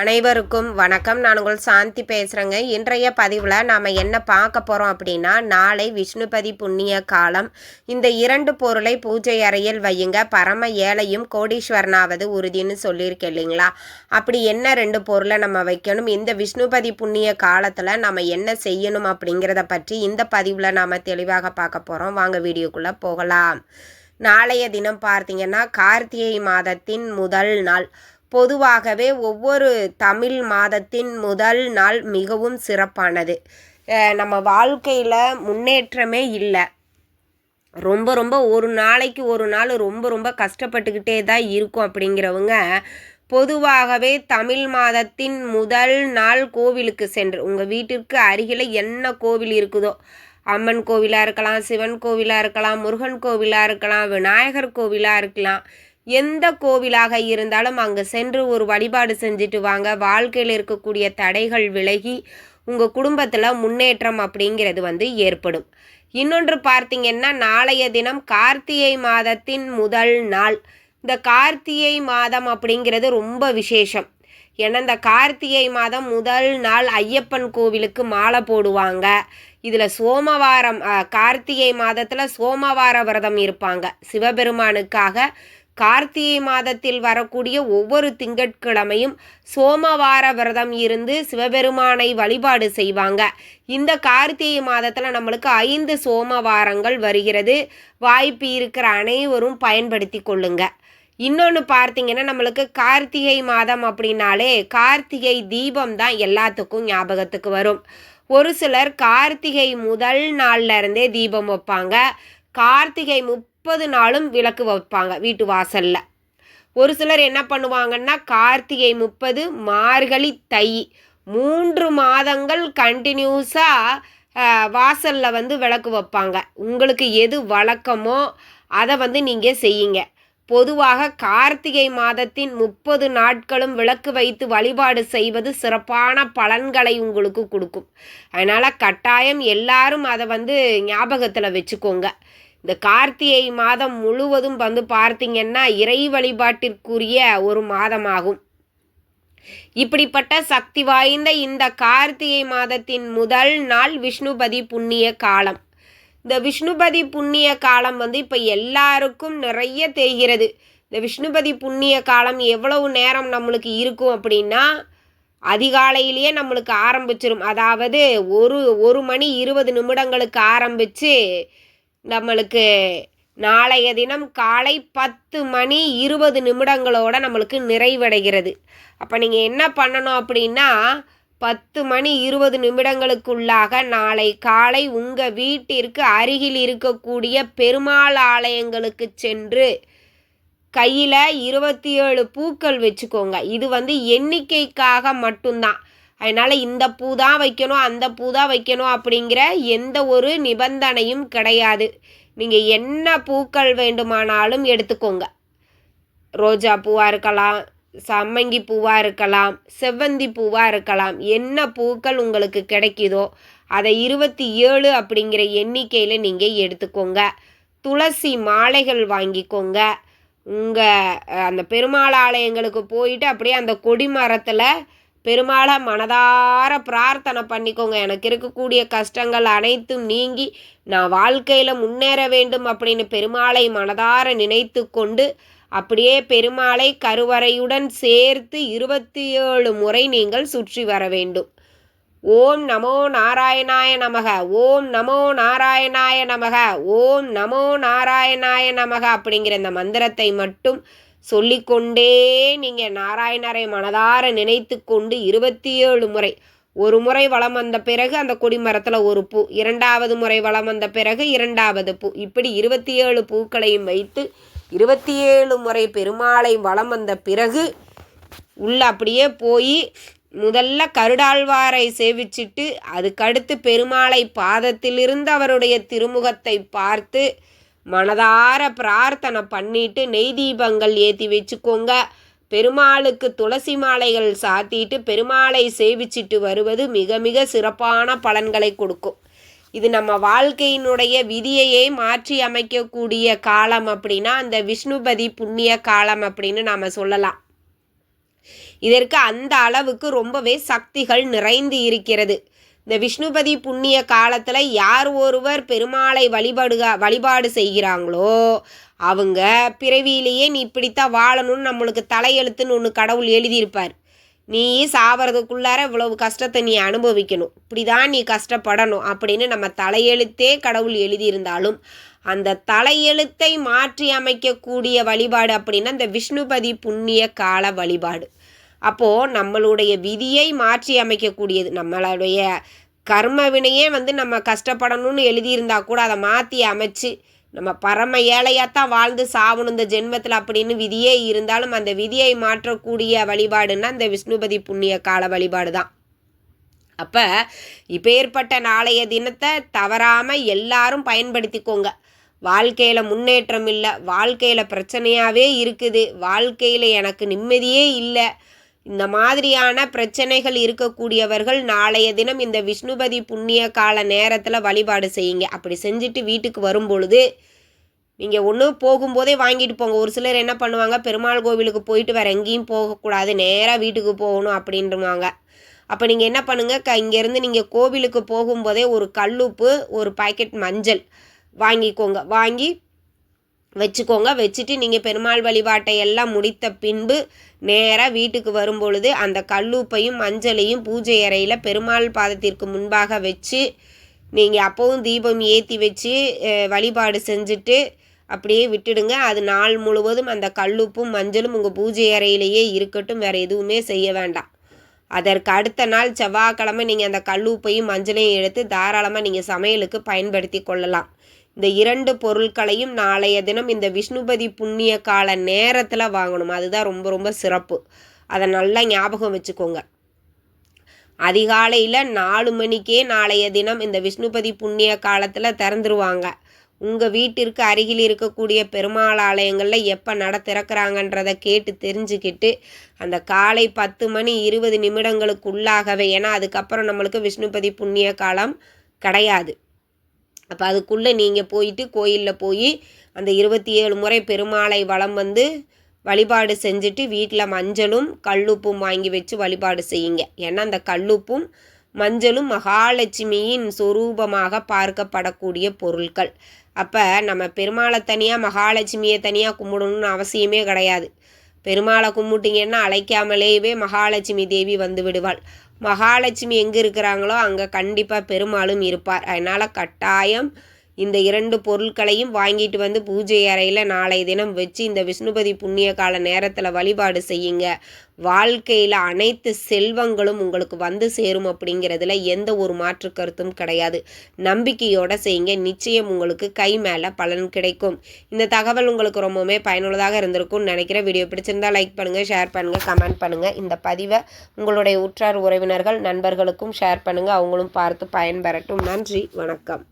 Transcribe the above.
அனைவருக்கும் வணக்கம். நான் உங்கள் சாந்தி பேசுகிறேங்க இன்றைய பதிவில் நாம் என்ன பார்க்க போகிறோம் அப்படின்னா நாளை விஷ்ணுபதி புண்ணிய காலம். இந்த இரண்டு பொருளை பூஜை அறையில் வையுங்க. பரம ஏழையும் கோடீஸ்வரனாவது உறுதின்னு சொல்லியிருக்கேன் இல்லைங்களா? அப்படி என்ன ரெண்டு பொருளை நம்ம வைக்கணும்? இந்த விஷ்ணுபதி புண்ணிய காலத்தில் நம்ம என்ன செய்யணும் அப்படிங்கிறத பற்றி இந்த பதிவில் நாம் தெளிவாக பார்க்க போகிறோம் வாங்க வீடியோக்குள்ளே போகலாம். நாளைய தினம் பார்த்தீங்கன்னா கார்த்திகை மாதத்தின் முதல் நாள். பொதுவாகவே ஒவ்வொரு தமிழ் மாதத்தின் முதல் நாள் மிகவும் சிறப்பானது. நம்ம வாழ்க்கையில் முன்னேற்றமே இல்லை. ரொம்ப ரொம்ப ஒரு நாளைக்கு ஒரு நாள் ரொம்ப ரொம்ப கஷ்டப்பட்டுக்கிட்டே தான் இருக்கும் அப்படிங்கிறவங்க பொதுவாகவே தமிழ் மாதத்தின் முதல் நாள் கோவிலுக்கு சென்று உங்கள் வீட்டிற்கு அருகில் என்ன கோவில் இருக்குதோ அம்மன் கோவிலாக இருக்கலாம் சிவன் கோவிலாக இருக்கலாம் முருகன் கோவிலாக இருக்கலாம் விநாயகர் கோவிலாக இருக்கலாம் எந்த கோவிலாக இருந்தாலும் அங்கே சென்று ஒரு வழிபாடு செஞ்சுட்டு வாங்க. வாழ்க்கையில் இருக்கக்கூடிய தடைகள் விலகி உங்கள் குடும்பத்தில் முன்னேற்றம் அப்படிங்கிறது வந்து ஏற்படும். இன்னொன்று பார்த்தீங்கன்னா நாளைய தினம் கார்த்திகை மாதத்தின் முதல் நாள். இந்த கார்த்திகை மாதம் அப்படிங்கிறது ரொம்ப விசேஷம். ஏன்னா இந்த கார்த்திகை மாதம் முதல் நாள் ஐயப்பன் கோவிலுக்கு மாலை போடுவாங்க. இதில் சோமவாரம் கார்த்திகை மாதத்தில் சோமவார விரதம் இருப்பாங்க. சிவபெருமானுக்காக கார்த்திகை மாதத்தில் வரக்கூடிய ஒவ்வொரு திங்கட்கிழமையும் சோமவார விரதம் இருந்து சிவபெருமானை வழிபாடு செய்வாங்க. இந்த கார்த்திகை மாதத்தில் நம்மளுக்கு ஐந்து சோமவாரங்கள் வருகிறது. வாய்ப்பு இருக்கிற அனைவரும் பயன்படுத்தி கொள்ளுங்க. இன்னொன்று பார்த்தீங்கன்னா நம்மளுக்கு கார்த்திகை மாதம் அப்படின்னாலே கார்த்திகை தீபம் தான் எல்லாத்துக்கும் ஞாபகத்துக்கு வரும். ஒரு சிலர் கார்த்திகை முதல் நாள்ல இருந்தே தீபம் வைப்பாங்க. கார்த்திகை முப்பது நாளும் விளக்கு வைப்பாங்க வீட்டு வாசலில். ஒரு சிலர் என்ன பண்ணுவாங்கன்னா கார்த்திகை முப்பது மார்கழி தை. மூன்று மாதங்கள் கண்டினியூஸாக வாசலில் வந்து விளக்கு வைப்பாங்க. உங்களுக்கு எது வழக்கமோ அதை வந்து நீங்கள் செய்யுங்க. பொதுவாக கார்த்திகை மாதத்தின் முப்பது நாட்களும் விளக்கு வைத்து வழிபாடு செய்வது சிறப்பான பலன்களை உங்களுக்கு கொடுக்கும். அதனால் கட்டாயம் எல்லாரும் அதை வந்து ஞாபகத்தில் வச்சுக்கோங்க. இந்த கார்த்திகை மாதம் முழுவதும் வந்து பார்த்தீங்கன்னா இறை வழிபாட்டிற்குரிய ஒரு மாதமாகும். இப்படிப்பட்ட சக்தி வாய்ந்த இந்த கார்த்திகை மாதத்தின் முதல் நாள் விஷ்ணுபதி புண்ணிய காலம். இந்த விஷ்ணுபதி புண்ணிய காலம் வந்து இப்போ எல்லாருக்கும் நிறைய தெரிகிறது. இந்த விஷ்ணுபதி புண்ணிய காலம் எவ்வளவு நேரம் நம்மளுக்கு இருக்கும் அப்படின்னா அதிகாலையிலேயே நம்மளுக்கு ஆரம்பிச்சிடும் அதாவது ஒரு ஒரு மணி இருபது நிமிடங்களுக்கு ஆரம்பித்து நம்மளுக்கு நாளைய தினம் காலை பத்து மணி இருபது நிமிடங்களோட நம்மளுக்கு நிறைவடைகிறது. அப்போ நீங்கள் என்ன பண்ணணும் அப்படின்னா பத்து மணி இருபது நிமிடங்களுக்குள்ளாக நாளை காலை உங்கள் வீட்டிற்கு அருகில் இருக்கக்கூடிய பெருமாள் ஆலயங்களுக்கு சென்று கையில் இருபத்தி ஏழு பூக்கள் வச்சுக்கோங்க. இது வந்து எண்ணிக்கைக்காக மட்டும்தான். அதனால் இந்த பூ தான் வைக்கணும் அந்த பூ தான் வைக்கணும் அப்படிங்கிற எந்த ஒரு நிபந்தனையும் கிடையாது. நீங்கள் என்ன பூக்கள் வேண்டுமானாலும் எடுத்துக்கோங்க. ரோஜா பூவாக இருக்கலாம் சம்மங்கி பூவாக இருக்கலாம் செவ்வந்தி பூவாக இருக்கலாம். என்ன பூக்கள் உங்களுக்கு கிடைக்குதோ அதை இருபத்தி ஏழு அப்படிங்கிற எண்ணிக்கையில் நீங்கள் எடுத்துக்கோங்க. துளசி மாலைகள் வாங்கிக்கோங்க. உங்கள் அந்த பெருமாள் ஆலயங்களுக்கு போயிட்டு அப்படியே அந்த கொடி மரத்தில் பெருமாளை மனதார பிரார்த்தனை பண்ணிக்கோங்க. எனக்கு இருக்கக்கூடிய கஷ்டங்கள் அனைத்தும் நீங்கி நான் வாழ்க்கையில் முன்னேற வேண்டும் அப்படின்னு பெருமாளை மனதார நினைத்து கொண்டு அப்படியே பெருமாளை கருவறையுடன் சேர்த்து இருபத்தி ஏழு முறை நீங்கள் சுற்றி வர வேண்டும். ஓம் நமோ நாராயணாய நமக. ஓம் நமோ நாராயணாய நமக. ஓம் நமோ நாராயணாய நமக அப்படிங்கிற இந்த மந்திரத்தை மட்டும் சொல்லிக்கொண்டே நீங்கள் நாராயணரை மனதார நினைத்து கொண்டு இருபத்தி ஏழு முறை. ஒரு முறை வளம் வந்த பிறகு அந்த கொடிமரத்தில் ஒரு பூ இரண்டாவது முறை வளம் வந்த பிறகு இரண்டாவது பூ. இப்படி இருபத்தி ஏழு பூக்களையும் வைத்து இருபத்தி ஏழு முறை பெருமாளை வளம் வந்த பிறகு உள்ள அப்படியே போய் முதல்ல கருடாழ்வாரை சேவிச்சிட்டு அதுக்கடுத்து பெருமாளை பாதத்திலிருந்து அவருடைய திருமுகத்தை பார்த்து மனதார பிரார்த்தனை பண்ணிட்டு நெய் தீபங்கள் ஏற்றி வச்சுக்கோங்க. பெருமாளுக்கு துளசி மாலைகள் சாத்திட்டு பெருமாளை சேவிச்சிட்டு வருவது மிக மிக சிறப்பான பலன்களை கொடுக்கும். இது நம்ம வாழ்க்கையினுடைய விதியையே மாற்றி அமைக்கக்கூடிய காலம் அப்படின்னா அந்த விஷ்ணுபதி புண்ணிய காலம் அப்படின்னு நாம் சொல்லலாம். இதற்கு அந்த அளவுக்கு ரொம்பவே சக்திகள் நிறைந்து இருக்கிறது. இந்த விஷ்ணுபதி புண்ணிய காலத்தில் யார் ஒருவர் பெருமாளை வழிபாடுக வழிபாடு செய்கிறாங்களோ அவங்க பிறவியிலேயே நீ இப்படித்தான் வாழணும்னு நம்மளுக்கு தலையெழுத்துன்னு ஒன்று கடவுள் எழுதியிருப்பார். நீ சாவறதுக்குள்ளார இவ்வளவு கஷ்டத்தை நீ அனுபவிக்கணும். இப்படி தான் நீ கஷ்டப்படணும் அப்படின்னு நம்ம தலையெழுத்தே கடவுள் எழுதியிருந்தாலும் அந்த தலையெழுத்தை மாற்றி அமைக்கக்கூடிய வழிபாடு அப்படின்னா இந்த விஷ்ணுபதி புண்ணிய கால வழிபாடு. அப்போது நம்மளுடைய விதியை மாற்றி அமைக்கக்கூடியது. நம்மளுடைய கர்ம வினையே வந்து நம்ம கஷ்டப்படணும்னு எழுதியிருந்தா கூட அதை மாற்றி அமைச்சு நம்ம பரம ஏழையாக தான் வாழ்ந்து சாவணும் இந்த ஜென்மத்தில் அப்படின்னு விதியே இருந்தாலும் அந்த விதியை மாற்றக்கூடிய வழிபாடுன்னா இந்த விஷ்ணுபதி புண்ணிய கால வழிபாடு தான். அப்போ இப்பேற்பட்ட நாளைய தினத்தை தவறாமல் எல்லாரும் பயன்படுத்திக்கோங்க. வாழ்க்கையில் முன்னேற்றம் இல்லை வாழ்க்கையில் பிரச்சனையாகவே இருக்குது வாழ்க்கையில் எனக்கு நிம்மதியே இல்லை இந்த மாதிரியான பிரச்சனைகள் இருக்கக்கூடியவர்கள் நாளைய தினம் இந்த விஷ்ணுபதி புண்ணிய கால நேரத்தில் வழிபாடு செய்யுங்க. அப்படி செஞ்சுட்டு வீட்டுக்கு வரும் பொழுது நீங்கள் ஒன்று போகும்போதே வாங்கிட்டு போங்க. ஒரு சிலர் என்ன பண்ணுவாங்க? பெருமாள் கோவிலுக்கு போயிட்டு வேறு எங்கேயும் போகக்கூடாது. நேராக வீட்டுக்கு போகணும் அப்படின்றவாங்க அப்போ நீங்கள் என்ன பண்ணுங்கள் க இங்கேருந்து நீங்கள் கோவிலுக்கு போகும்போதே ஒரு கல்லுப்பு ஒரு பாக்கெட் மஞ்சள் வாங்கிக்கோங்க. வாங்கி வச்சுக்கோங்க. வச்சுட்டு நீங்கள் பெருமாள் வழிபாட்டை எல்லாம் முடித்த பின்பு நேராக வீட்டுக்கு வரும்பொழுது அந்த கல்லூப்பையும் மஞ்சளையும் பூஜை அறையில் பெருமாள் பாதத்திற்கு முன்பாக வச்சு நீங்கள் அப்போவும் தீபம் ஏற்றி வச்சு வழிபாடு செஞ்சுட்டு அப்படியே விட்டுடுங்க. அது நாள் முழுவதும் அந்த கல்லுப்பும் மஞ்சளும் உங்கள் பூஜை அறையிலேயே இருக்கட்டும். வேறு எதுவுமே செய்ய வேண்டாம். அதற்கு அடுத்த நாள் செவ்வாய்க்கிழமை நீங்கள் அந்த கல்லுப்பையும் மஞ்சளையும் எடுத்து தாராளமாக நீங்கள் சமையலுக்கு பயன்படுத்தி கொள்ளலாம். இந்த இரண்டு பொருட்களையும் நாளைய தினம் இந்த விஷ்ணுபதி புண்ணிய கால நேரத்தில் வாங்கணும். அதுதான் ரொம்ப ரொம்ப சிறப்பு. அதை நல்லா ஞாபகம் வச்சுக்கோங்க. அதிகாலையில் நாலு மணிக்கே நாளைய தினம் இந்த விஷ்ணுபதி புண்ணிய காலத்தில் திறந்துருவாங்க. உங்கள் வீட்டிற்கு அருகில் இருக்கக்கூடிய பெருமாள் ஆலயங்களில் எப்போ நட திறக்கிறாங்கன்றதை கேட்டு தெரிஞ்சுக்கிட்டு அந்த காலை பத்து மணி இருபது நிமிடங்களுக்குள்ளாகவே ஏன்னா அதுக்கப்புறம் நம்மளுக்கு விஷ்ணுபதி புண்ணிய காலம் கிடையாது. அப்போ அதுக்குள்ளே நீங்கள் போயிட்டு கோயிலில் போய் அந்த இருபத்தி ஏழு முறை பெருமாளை வளம் வந்து வழிபாடு செஞ்சுட்டு வீட்டில் மஞ்சளும் கல்லுப்பும் வாங்கி வச்சு வழிபாடு செய்யுங்க. ஏன்னா அந்த கல்லுப்பும் மஞ்சளும் மகாலட்சுமியின் சொரூபமாக பார்க்கப்படக்கூடிய பொருட்கள் அப்போ நம்ம பெருமாளை தனியாக மகாலட்சுமியை தனியாக கும்பிடணும்னு அவசியமே கிடையாது. பெருமாளை கும்பிட்டிங்கன்னா அழைக்காமலேயே மகாலட்சுமி தேவி வந்து விடுவாள். மகாலட்சுமி எங்கே இருக்கிறாங்களோ அங்கே கண்டிப்பாக பெருமாளும் இருப்பார். அதனால் கட்டாயம் இந்த இரண்டு பொருட்களையும் வாங்கிட்டு வந்து பூஜை அறையில் நாளை தினம் வச்சு இந்த விஷ்ணுபதி புண்ணிய கால நேரத்தில் வழிபாடு செய்யுங்க. வாழ்க்கையில் அனைத்து செல்வங்களும் உங்களுக்கு வந்து சேரும் அப்படிங்கிறதுல எந்த ஒரு மாற்று கருத்தும் கிடையாது. நம்பிக்கையோடு செய்யுங்க. நிச்சயம் உங்களுக்கு கை மேலே பலன் கிடைக்கும். இந்த தகவல் உங்களுக்கு ரொம்பவுமே பயனுள்ளதாக இருந்திருக்கும்னு நினைக்கிற வீடியோ பிடிச்சிருந்தா லைக் பண்ணுங்கள் ஷேர் பண்ணுங்கள் கமெண்ட் பண்ணுங்கள் இந்த பதிவை உங்களுடைய உற்றார் உறவினர்கள் நண்பர்களுக்கும் ஷேர் பண்ணுங்கள் அவங்களும் பார்த்து பயன்பெறட்டும். நன்றி வணக்கம்.